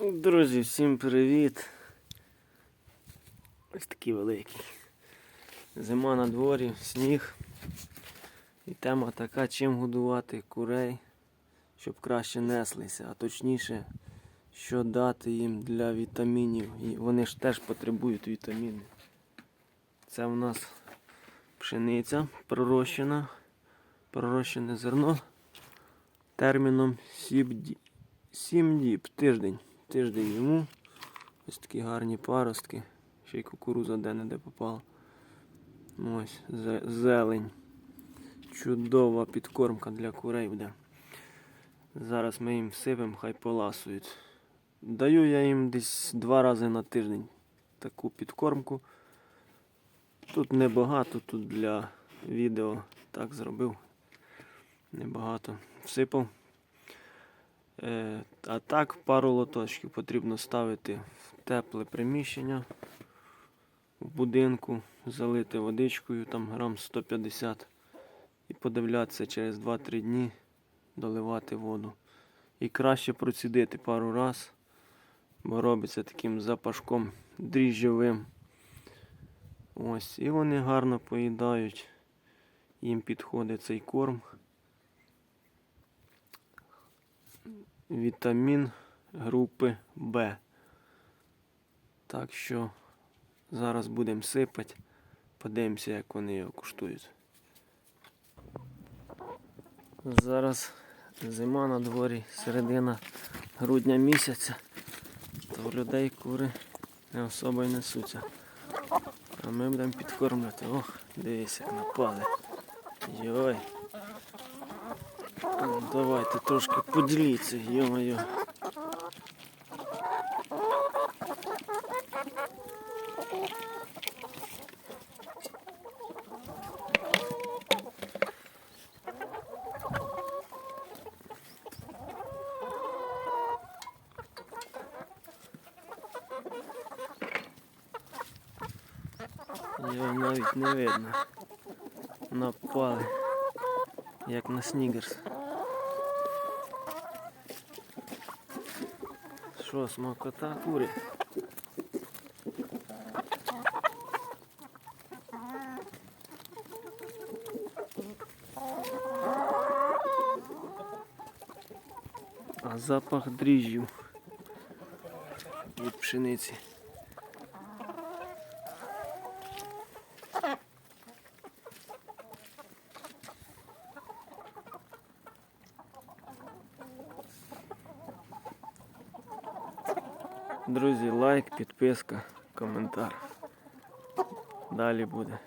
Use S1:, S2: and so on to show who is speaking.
S1: Друзі, всім привіт. Ось такий великий. Зима на дворі, сніг. І тема така, чим годувати курей, щоб краще неслися, а точніше, що дати їм для вітамінів. І вони ж теж потребують вітаміни. Це у нас пшениця пророщена, пророщене зерно терміном 7 діб. 7 діб, тиждень. Тиждень йому. Ось такі гарні паростки. Ще й кукуруза де-не-де попала. Ось, зелень. Чудова підкормка для курей буде. Зараз ми їм всипемо, хай поласують. Даю я їм десь два рази на тиждень таку підкормку. Тут небагато, тут для відео так зробив. Небагато. Всипав. Е, а так, пару лоточків потрібно ставити в тепле приміщення в будинку, залити водичкою, там грам 150 і подивлятися через 2-3 дні, доливати воду. І краще процідити пару раз, бо робиться таким запашком дріжджовим. Ось, і вони гарно поїдають. Їм підходить цей корм. Вітамін групи Б. Так що зараз будемо сипати, подивимося, як вони його куштують. Зараз зима на дворі, середина грудня місяця, то в людей кури не особо й несуться. А ми будемо підкормлювати. Ох, дивись, як напали. Йой. Ну, Давайте трошки поділіться, йо-моє. Його навіть не видно. Напали, Як на снігерс. Що, смакота курі? А запах дріжджів від пшениці. Друзі, лайк, підписка, коментар. Далі буде.